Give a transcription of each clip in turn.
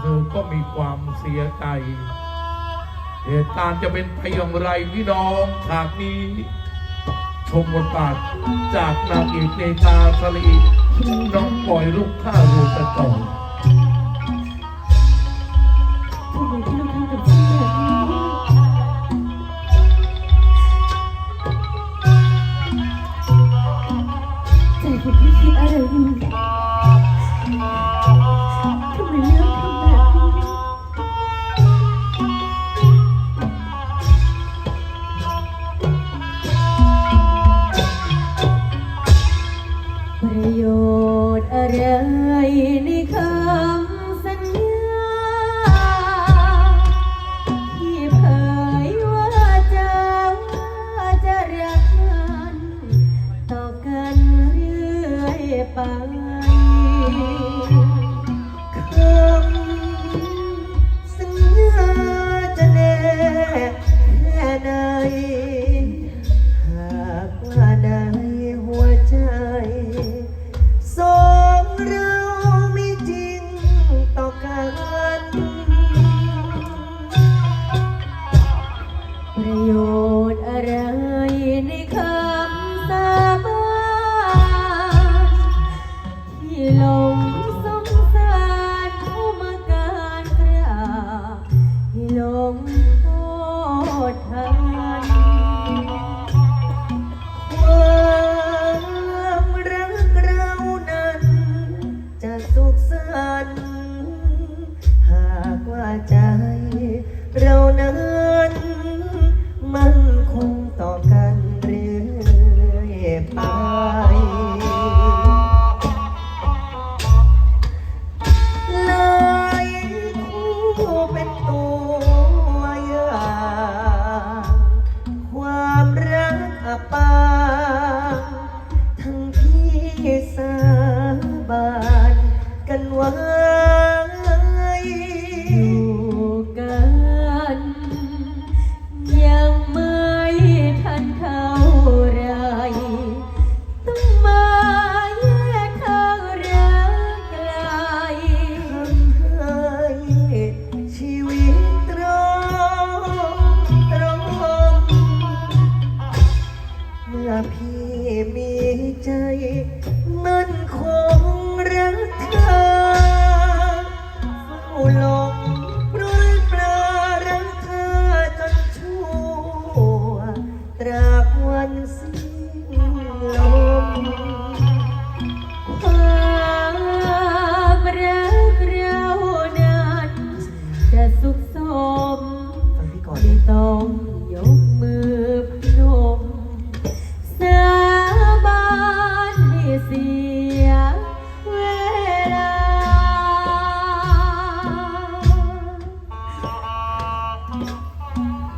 เธอก็มีความเสียใจเหตุการณ์จะเป็นไปอย่างไรพี่น้องฉากนี้ ชมบทบาทจากนางเอกเนตาสลีน้องปล่อยลูกข้ารูกระต่อทำไมพี่ต้องทำกับฉันแบบนี้ใจของพี่คิดอะไรอยู่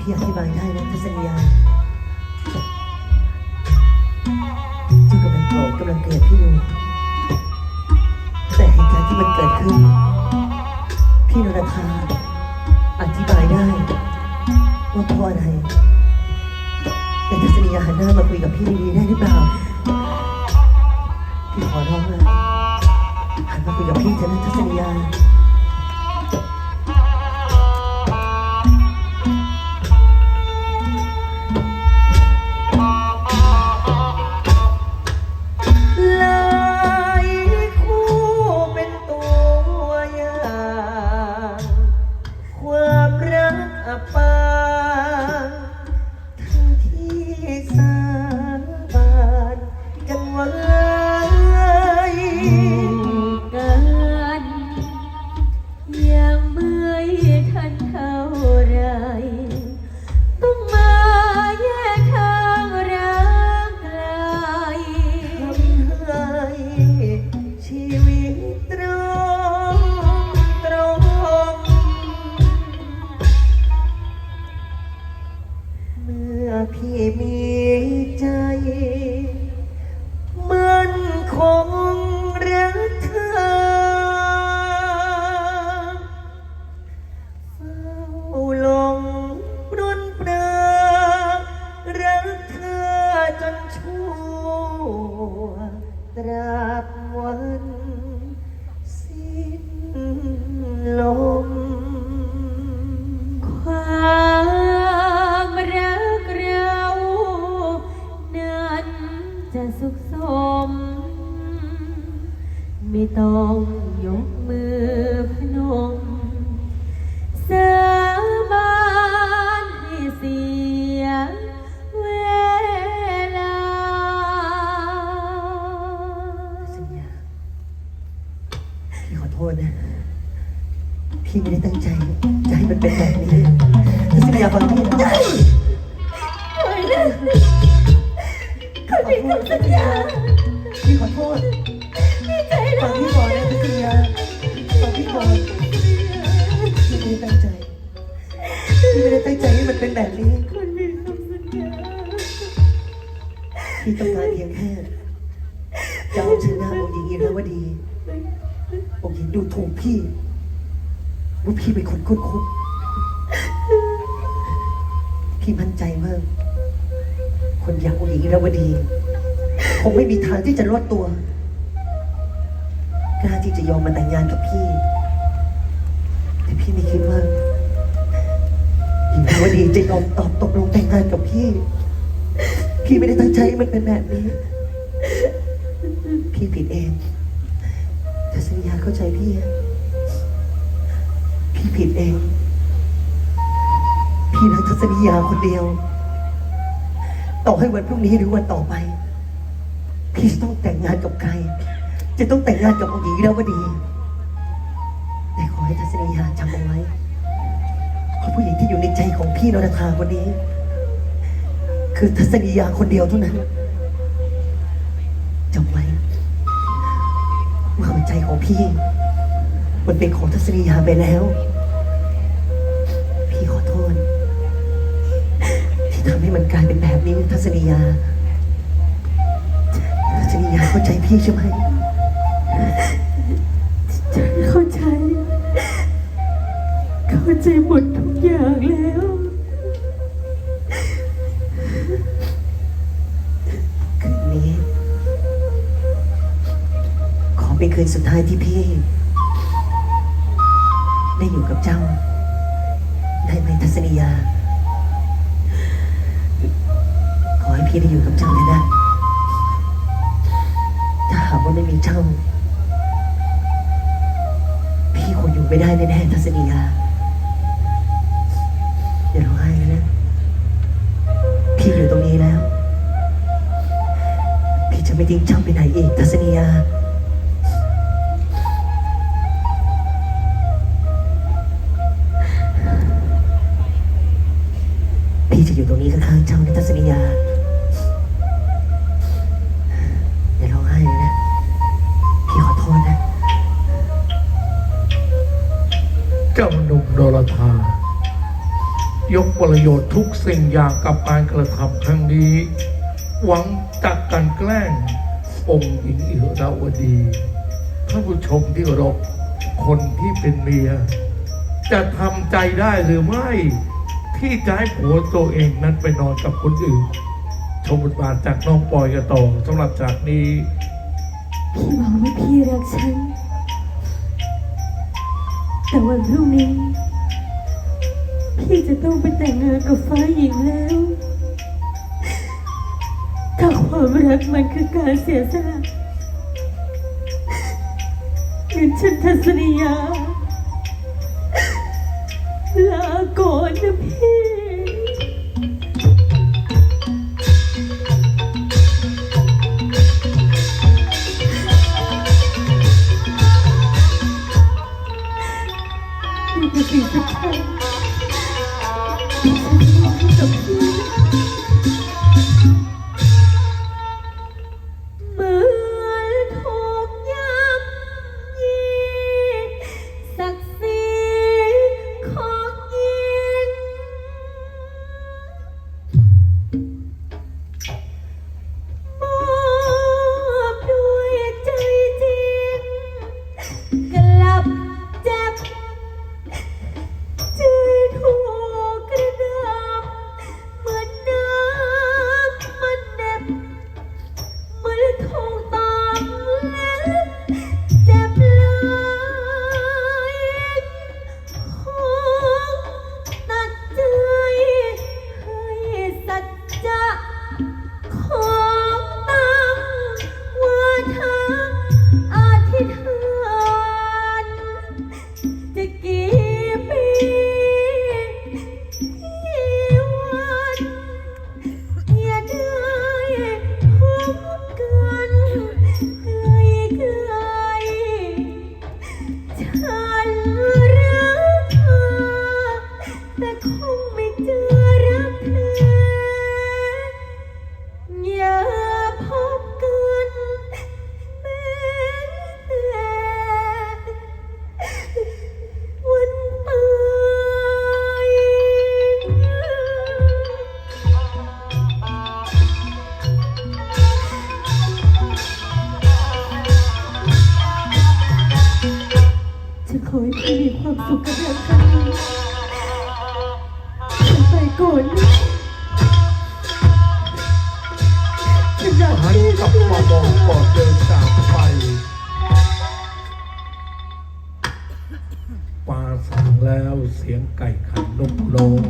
พี่อธิบายได้นะทัศนียาเจ้ากำลังโกรธกำลังเกลียดพี่อยู่แต่เหตุการณ์ที่มันเกิดขึ้น พี่นรธาอธิบายได้ว่าเพราะอะไร แต่ทัศนียาหันหน้ามาคุยกับพี่ดีๆได้หรือเปล่า พี่ขอร้องเลยหันมาคุยกับพี่เถอะนะทัศนียา ษนะ พี่ไม่ได้ตั้งใจ จะให้มันเป็นแบบนี้ทัศนียาฟังพี่นะปล่อยนะคนผิดคำสัญญาพี่ขอโทษพี่ใจฟังพี่ก่อนนะทัศนียาฟังพี่ก่อนพี่ไม่ได้ตั้งใจพี่ไม่ได้ตั้งใจให้มันเป็นแบบนี้พี่ต้องการเพียงแค่จะเอาชนะองค์หญิงอิราวดี องค์หญิงดูถูกพี่ ว่าพี่เป็นคนคุ้นคุดพี่มั่นใจว่าคนอย่างองค์หญิงราวดีคงไม่มีทางที่จะลดตัว กล้าที่จะยอมมาแต่งงานกับพี่ แต่พี่ไม่คิดว่าหญิงราวดีจะยอมตอบตกลงแต่งงานกับพี่ พี่ไม่ได้ตั้งใจให้มันเป็นแบบนี้ พี่ผิดเอง เข้าใจพี่อะพี่ผิดเอง พี่รักทัศนียาคนเดียว ต่อให้วันพรุ่งนี้หรือวันต่อไป พี่จะต้องแต่งงานกับใคร จะต้องแต่งงานกับองค์หญิงแล้วก็ดี แต่ขอให้ทัศนียาจำเอาไว้ว่าผู้หญิงที่อยู่ในใจของพี่นรธาคนนี้ คือทัศนียาคนเดียวเท่านั้น ใจของพี่ มันเป็นของทัศนียาไปแล้ว พี่ขอโทษ ที่ทำให้มันกลายเป็นแบบนี้ทัศนียา ทัศนียาเข้าใจพี่ใช่ไหมฉันเข้าใจ เข้าใจหมดทุกอย่างแล้ว เป็นคืนสุดท้ายที่พี่ ได้อยู่กับเจ้า ได้ไหมทัศนียา ขอให้พี่ได้อยู่กับเจ้าเลยนะ ถ้าหากว่าไม่มีเจ้า พี่คงอยู่ไม่ได้แน่ๆทัศนียาอย่าร้องไห้เลยนะ พี่อยู่ตรงนี้แล้ว พี่จะไม่ทิ้งเจ้าไปไหนอีกทัศนียา ยกประโยชน์ทุกสิ่งอย่างกับการกระทำครั้งนี้ หวังจักกันแกล้งองค์หญิงอิราวดีท่านผู้ชมที่รบคนที่เป็นเมีย จะทำใจได้หรือไม่ ที่จะให้ผัวตัวเองนั้นไปนอนกับคนอื่น ชมบทบาทจากน้องปอยกันต่อสำหรับจากนี้ พี่บอกว่าพี่รักฉัน แต่วันพรุ่งนี้ พี่จะต้องไปแต่งงานกับฟ้าหญิงแล้ว ถ้าความรักมันคือการเสียสละเงินฉันทัศนียาลาก่อนนะพี่ แล้วเสียงไก่ขันนกโลง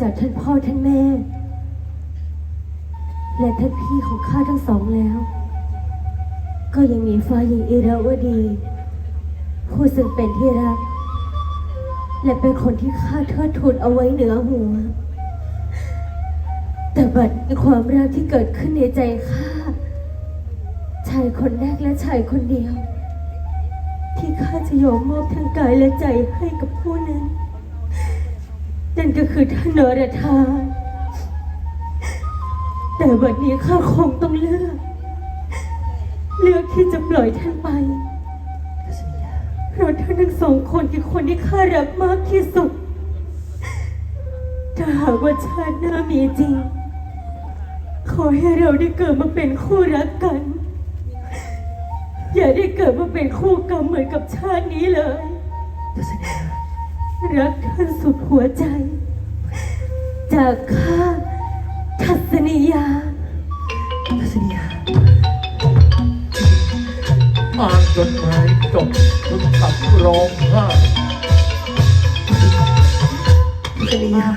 จากท่านพ่อท่านแม่ และท่านพี่ของข้าทั้งสองแล้ว ก็ยังมีฟ้าหญิงอิราวดี ผู้ซึ่งเป็นที่รัก และเป็นคนที่ข้าเทิดทูนเอาไว้เหนือหัว แต่บัดนี้ความรักที่เกิดขึ้นในใจข้าชายคนแรกและชายคนเดียว ที่ข้าจะยอมมอบทั้งกายและใจให้กับผู้นั้น นั่นก็คือท่านนรธาแต่วันนี้ข้าคงต้องเลือก เลือกที่จะปล่อยท่านไปเพราะท่านทั้งสองคนคือคนที่ข้ารักมากที่สุด ถ้าหากว่าชาติหน้ามีจริง ขอให้เราได้เกิดมาเป็นคู่รักกัน อย่าได้เกิดมาเป็นคู่กรรมเหมือนกับชาตินี้เลย รักท่านสุดหัวใจ จากข้าทัศนียา ทัศนียาอ่านจดหมายจบถึงกับร้องไห้ทัศนียา